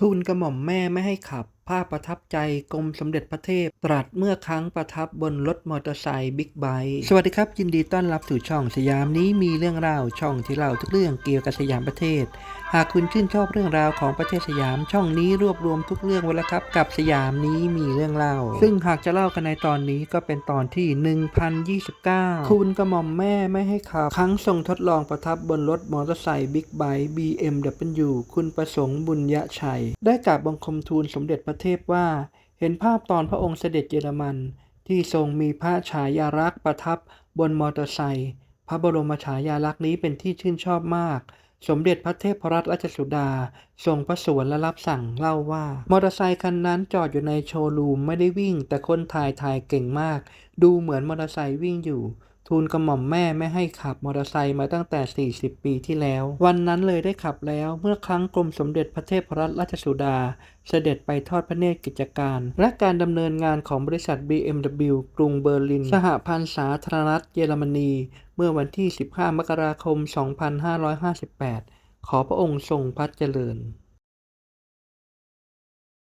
ทูลกระหม่อมแม่ไม่ให้ขับ ภาพประทับใจกรมสมเด็จพระเทพ ตรัสเมื่อครั้งประทับบนรถมอเตอร์ไซค์บิ๊กไบค์สวัสดีครับ ยินดีต้อนรับสู่ช่องสยามนี้มีเรื่องราวช่องที่เล่าทุกเรื่องเกี่ยวกับสยามประเทศ หากคุณชื่นชอบเรื่องราวของประเทศสยามช่องนี้รวบรวมทุกเรื่องไว้แล้วครับ กับสยามนี้มีเรื่องเล่า ซึ่งหากจะเล่ากันในตอนนี้ก็เป็นตอนที่ 1029 คุณกระหม่อมแม่ไม่ให้ขับครั้งทรงทดลองประทับบนรถมอเตอร์ไซค์บิ๊กไบค์ BMW คุณประสงค์บุญยะชัย ได้กราบบังคมทูลสมเด็จพระเทพว่า เห็นภาพตอนพระองค์เสด็จเยอรมัน ที่ทรงมีพระฉายาลักษณ์ประทับบนมอเตอร์ไซค์พระบรมฉายาลักษณ์นี้เป็นที่ชื่นชอบมาก สมเด็จพระเทพรัตนราชสุดา ทรงพระสวนและรับสั่งเล่าว่า มอเตอร์ไซคันนั้นจอดอยู่ในโชว์รูมไม่ได้วิ่ง แต่คนถ่ายถ่ายเก่งมาก ดูเหมือนมอเตอร์ไซค์วิ่งอยู่ ทูลกระหม่อมแม่ไม่ให้ขับมอเตอร์ไซค์มาตั้งแต่ 40 ปีที่แล้ว วันนั้นเลยได้ขับแล้วเมื่อครั้งกรมสมเด็จพระเทพรัตนราชสุดา เสด็จไปทอดพระเนตรกิจการ และการดำเนินงานของบริษัท BMW กรุงเบอร์ลิน สหพันธ์สาธารณรัฐเยอรมนี เมื่อวันที่ 15 มกราคม 2558 ขอพระองค์ทรงพระเจริญ